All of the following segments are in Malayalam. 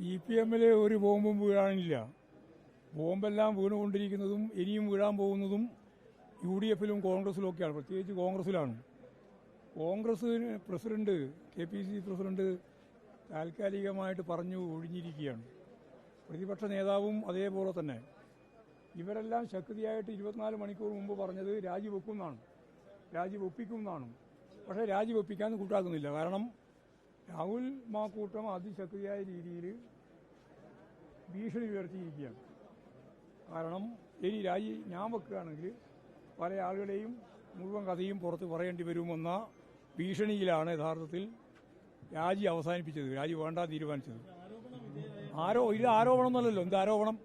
സി പി എമ്മിൽ ഒരു ബോംബും വീഴാനില്ല. ബോംബെല്ലാം വീണുകൊണ്ടിരിക്കുന്നതും ഇനിയും വീഴാൻ പോകുന്നതും യു ഡി എഫിലും കോൺഗ്രസിലും ഒക്കെയാണ്. പ്രത്യേകിച്ച് കോൺഗ്രസിലാണ്. Congress president K P C president താൽക്കാലികമായിട്ട് പറഞ്ഞു ഒഴിഞ്ഞിരിക്കുകയാണ്. പ്രതിപക്ഷ നേതാവും അതേപോലെ തന്നെ. ഇവരെല്ലാം ശക്തിയായിട്ട് ഇരുപത്തിനാല് മണിക്കൂർ മുമ്പ് പറഞ്ഞത് രാജിവെക്കുമെന്നാണ്. എന്നാണ് രാജിവെപ്പിക്കും എന്നാണ് പക്ഷേ രാജിവെപ്പിക്കാൻ കൂട്ടാക്കുന്നില്ല. കാരണം രാഹുൽ മാക്കൂട്ടം അതിശക്തിയായ രീതിയിൽ ഭീഷണി ഉയർത്തിയിരിക്കുകയാണ്. കാരണം ഇനി രാജി ഞാൻ വെക്കുകയാണെങ്കിൽ പല ആളുകളെയും മുഴുവൻ കഥയും പുറത്ത് പറയേണ്ടി വരുമെന്ന ഭീഷണിയിലാണ് യഥാർത്ഥത്തിൽ രാജി അവസാനിപ്പിച്ചത്. രാജി വേണ്ട തീരുമാനിച്ചത്. ആരോ ഇത് ആരോപണം എന്നല്ലല്ലോ. എന്ത് ആരോപണം?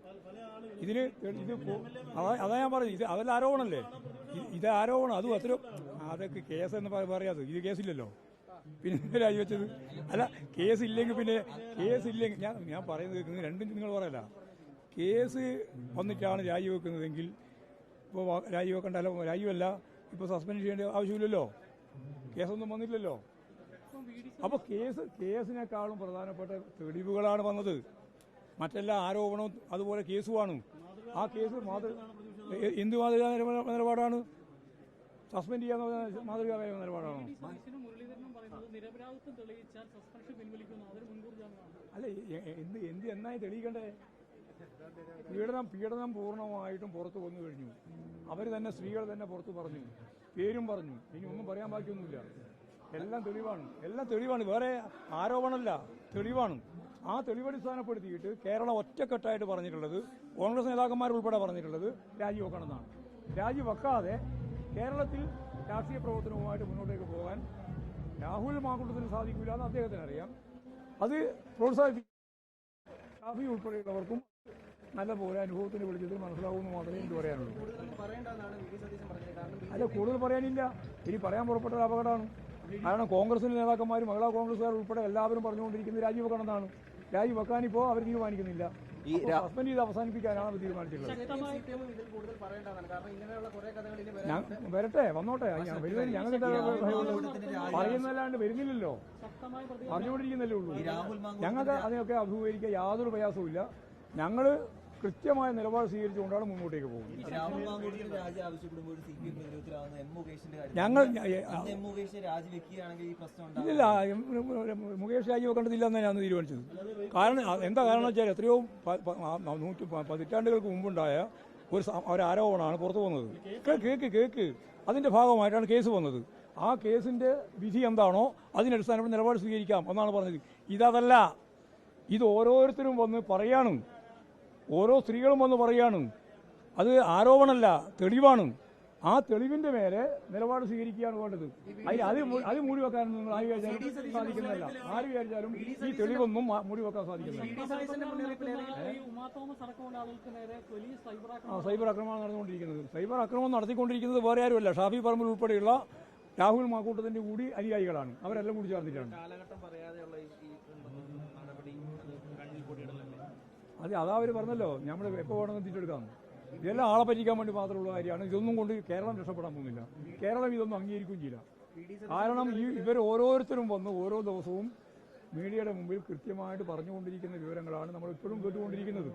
ഇതിന് ഇത് അതാ- ഞാൻ പറഞ്ഞത്. ഇത് അതല്ല ആരോപണമല്ലേ? ഇത് ആരോപണം. അതും അത്ര അതൊക്കെ കേസ് എന്ന് പറ- പറയാതെ ഇത് കേസില്ലല്ലോ. പിന്നെ രാജിവെച്ചത് അല്ല കേസ് ഇല്ലെങ്കിൽ പിന്നെ കേസ് ഇല്ലെങ്കിൽ ഞാൻ ഞാൻ പറയുന്നത് കേൾക്കുന്നത് രണ്ടും നിങ്ങൾ പറയല്ല കേസ് വന്നിട്ടാണ് രാജിവെക്കുന്നതെങ്കിൽ ഇപ്പോൾ രാജിവെക്കേണ്ട അല്ല രാജിവല്ല ഇപ്പോൾ സസ്പെൻഡ് ചെയ്യേണ്ട ആവശ്യമില്ലല്ലോ. കേസൊന്നും വന്നില്ലല്ലോ. അപ്പോൾ കേസ് കേസിനേക്കാളും പ്രധാനപ്പെട്ട തെളിവുകളാണ് വന്നത്. മറ്റെല്ലാ ആരോപണവും അതുപോലെ കേസുമാണ്. ആ കേസ് മാതൃ എന്ത് മാതൃകാ നിലപാടാണ്? സസ്പെൻഡ് ചെയ്യാൻ മാതൃകാപരമായ നിലപാടാണോ? നിരപരാധിത്വം തെളിയിച്ചാൽ സസ്പെൻഷൻ പിൻവലിക്കുന്നു അതൊരു മുൻകൂർ അല്ല എന്ത് എന്ത് എന്നായി തെളിയിക്കണ്ടേ? പീഡനം പീഡനം പൂർണമായിട്ടും പുറത്തു വന്നു കഴിഞ്ഞു. അവർ തന്നെ സ്ത്രീകൾ തന്നെ പുറത്തു പറഞ്ഞു. പേരും പറഞ്ഞു. ഇനി ഒന്നും പറയാൻ ബാക്കിയൊന്നുമില്ല. എല്ലാം തെളിവാണ്. എല്ലാം തെളിവാണ്. വേറെ ആരോപണമല്ല. തെളിവാണ്. ആ തെളിവടിസ്ഥാനപ്പെടുത്തിയിട്ട് കേരളം ഒറ്റക്കെട്ടായിട്ട് പറഞ്ഞിട്ടുള്ളത് കോൺഗ്രസ് നേതാക്കന്മാർ ഉൾപ്പെടെ പറഞ്ഞിട്ടുള്ളത് രാജിവെക്കണമെന്നാണ് രാജിവെക്കാതെ കേരളത്തിൽ രാഷ്ട്രീയ പ്രവർത്തനവുമായിട്ട് മുന്നോട്ടേക്ക് പോകാൻ രാഹുൽ മാങ്കുളത്തിന് സാധിക്കില്ല എന്ന് അദ്ദേഹത്തിന് അറിയാം. അത് പ്രോത്സാഹിപ്പിക്കും ഉൾപ്പെടെയുള്ളവർക്കും നല്ല പോലെ അനുഭവത്തിന് വിളിച്ചതിൽ മനസ്സിലാവുമെന്ന് മാത്രമേ എനിക്ക് പറയാനുള്ളൂ. അല്ല കൂടുതൽ പറയാനില്ല. ഇനി പറയാൻ പുറപ്പെട്ടത് അപകടമാണ്. കാരണം കോൺഗ്രസിന്റെ നേതാക്കന്മാരും മഹിളാ കോൺഗ്രസ്സുകാർ ഉൾപ്പെടെ എല്ലാവരും പറഞ്ഞുകൊണ്ടിരിക്കുന്നത് രാജിവെക്കണമെന്നാണ്. രാജിവെക്കാനിപ്പോൾ അവർ തീരുമാനിക്കുന്നില്ല. ഈ സസ്പെൻഡ് ചെയ്ത് അവസാനിപ്പിക്കാനാണ് തീരുമാനിച്ചിട്ടുള്ളത്. വരട്ടെ വന്നോട്ടെ. ഞങ്ങൾക്ക് പറയുന്നതല്ലാണ്ട് വരുന്നില്ലല്ലോ. പറഞ്ഞുകൊണ്ടിരിക്കുന്നല്ലേ ഉള്ളൂ. ഞങ്ങൾക്ക് അതിനൊക്കെ അഭിമുഖീകരിക്കാൻ യാതൊരു പ്രയാസവും ഇല്ല ഞങ്ങൾ കൃത്യമായ നിലപാട് സ്വീകരിച്ചുകൊണ്ടാണ് മുന്നോട്ടേക്ക് പോകുന്നത്. ഞങ്ങൾ ഇല്ല മുകേഷ് രാജിവെക്കേണ്ടതില്ല എന്നാണ് ഞാൻ തീരുമാനിച്ചത്. കാരണം എന്താ കാരണം വെച്ചാൽ എത്രയോ നൂറ്റി പതിറ്റാണ്ടുകൾക്ക് മുമ്പുണ്ടായ ഒരു ഒരു ആരോപണമാണ് പുറത്തു വന്നത്. കേക്ക് കേക്ക് അതിന്റെ ഭാഗമായിട്ടാണ് കേസ് വന്നത്. ആ കേസിന്റെ വിധി എന്താണോ അതിനടിസ്ഥാനപ്പെട്ട് നിലപാട് സ്വീകരിക്കാം എന്നാണ് പറഞ്ഞത്. ഇതല്ല ഇത് ഓരോരുത്തരും വന്ന് പറയാണ്. ഓരോ സ്ത്രീകളും വന്ന് പറയാണ്. അത് ആരോപണമല്ല തെളിവാണ്. ആ തെളിവിന്റെ മേലെ നിലപാട് സ്വീകരിക്കുകയാണ് വേണ്ടത്. അതിന് അത് അത് മൂടി വെക്കാൻ നിങ്ങൾ ആര് വിചാരിച്ചാലും സാധിക്കുന്നതല്ല. ആര് വിചാരിച്ചാലും ഈ തെളിവൊന്നും മാ- മൂടി വെക്കാൻ സാധിക്കുന്നില്ല ഈ ഉമാ തോമസ് അടക്കമുള്ള നേരെ പോലീസ് സൈബർ ആ സൈബർ ആക്രമണം നടന്നുകൊണ്ടിരിക്കുന്നത്. സൈബർ ആക്രമണം നടത്തിക്കൊണ്ടിരിക്കുന്നത് വേറെ ആരുമല്ല. ഷാഫി പറമ്പിൽ ഉൾപ്പെടെയുള്ള രാഹുൽ മാക്കൂട്ടത്തിന്റെ കൂടി അനുയായികളാണ്. അവരെല്ലാം കൂടി ചേർന്നിട്ടാണ്. അത് അതാ അവർ പറഞ്ഞല്ലോ നമ്മൾ എപ്പോൾ വേണമെന്ന് തിരിച്ചെടുക്കാം. ഇതെല്ലാം ആളെ പറ്റിക്കാൻ വേണ്ടി മാത്രമുള്ള കാര്യമാണ്. ഇതൊന്നും കൊണ്ട് കേരളം രക്ഷപ്പെടാൻ പോകുന്നില്ല. കേരളം ഇതൊന്നും അംഗീകരിക്കുകയും ചെയ്യില്ല. കാരണം ഈ ഇവർ ഓരോരുത്തരും വന്ന് ഓരോ ദിവസവും മീഡിയയുടെ മുമ്പിൽ കൃത്യമായിട്ട് പറഞ്ഞുകൊണ്ടിരിക്കുന്ന വിവരങ്ങളാണ് നമ്മൾ ഇപ്പോഴും കേട്ടുകൊണ്ടിരിക്കുന്നത്.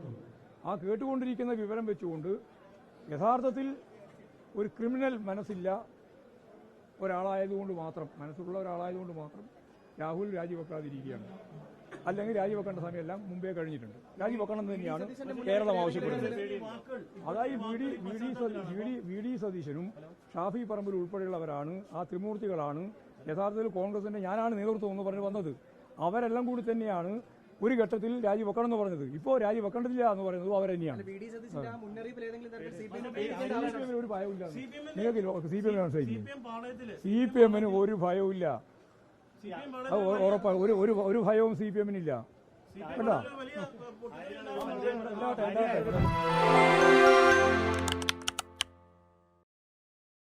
ആ കേട്ടുകൊണ്ടിരിക്കുന്ന വിവരം വെച്ചുകൊണ്ട് യഥാർത്ഥത്തിൽ ഒരു ക്രിമിനൽ മനസ്സില്ല ഒരാളായതുകൊണ്ട് മാത്രം മനസ്സുള്ള ഒരാളായതുകൊണ്ട് മാത്രം രാഹുൽ രാജിവെക്കാതിരിക്കുകയാണ്. അല്ലെങ്കിൽ രാജിവെക്കേണ്ട സമയമെല്ലാം മുമ്പേ കഴിഞ്ഞിട്ടുണ്ട്. രാജിവെക്കണം എന്ന് തന്നെയാണ് കേരളം ആവശ്യപ്പെടുന്നത്. അതായത് V D V D V D V D സതീശനും ഷാഫി പറമ്പിൽ ഉൾപ്പെടെയുള്ളവരാണ്. ആ ത്രിമൂർത്തികളാണ്. യഥാർത്ഥത്തിൽ കോൺഗ്രസിന്റെ ഞാനാണ് നേതൃത്വം എന്ന് പറഞ്ഞ് വന്നത്. അവരെല്ലാം കൂടി തന്നെയാണ് ഒരു ഘട്ടത്തിൽ രാജിവെക്കണം എന്ന് പറഞ്ഞത്. ഇപ്പോ രാജിവെക്കേണ്ടതില്ല എന്ന് പറയുന്നത് അവർ തന്നെയാണ്. ഒരു ഭയവും നിങ്ങൾക്ക് സി പി എമ്മിന് മനസ്സിലായില്ലേ പാളയത്തിൽ സി പി എമ്മിന് ഒരു ഭയവുമില്ല. സി പി എം അത് ഉ- ഉറപ്പാ ഒരു ഒരു ഒരു ഭയവും സി പി എമ്മിനില്ല. കേട്ടോ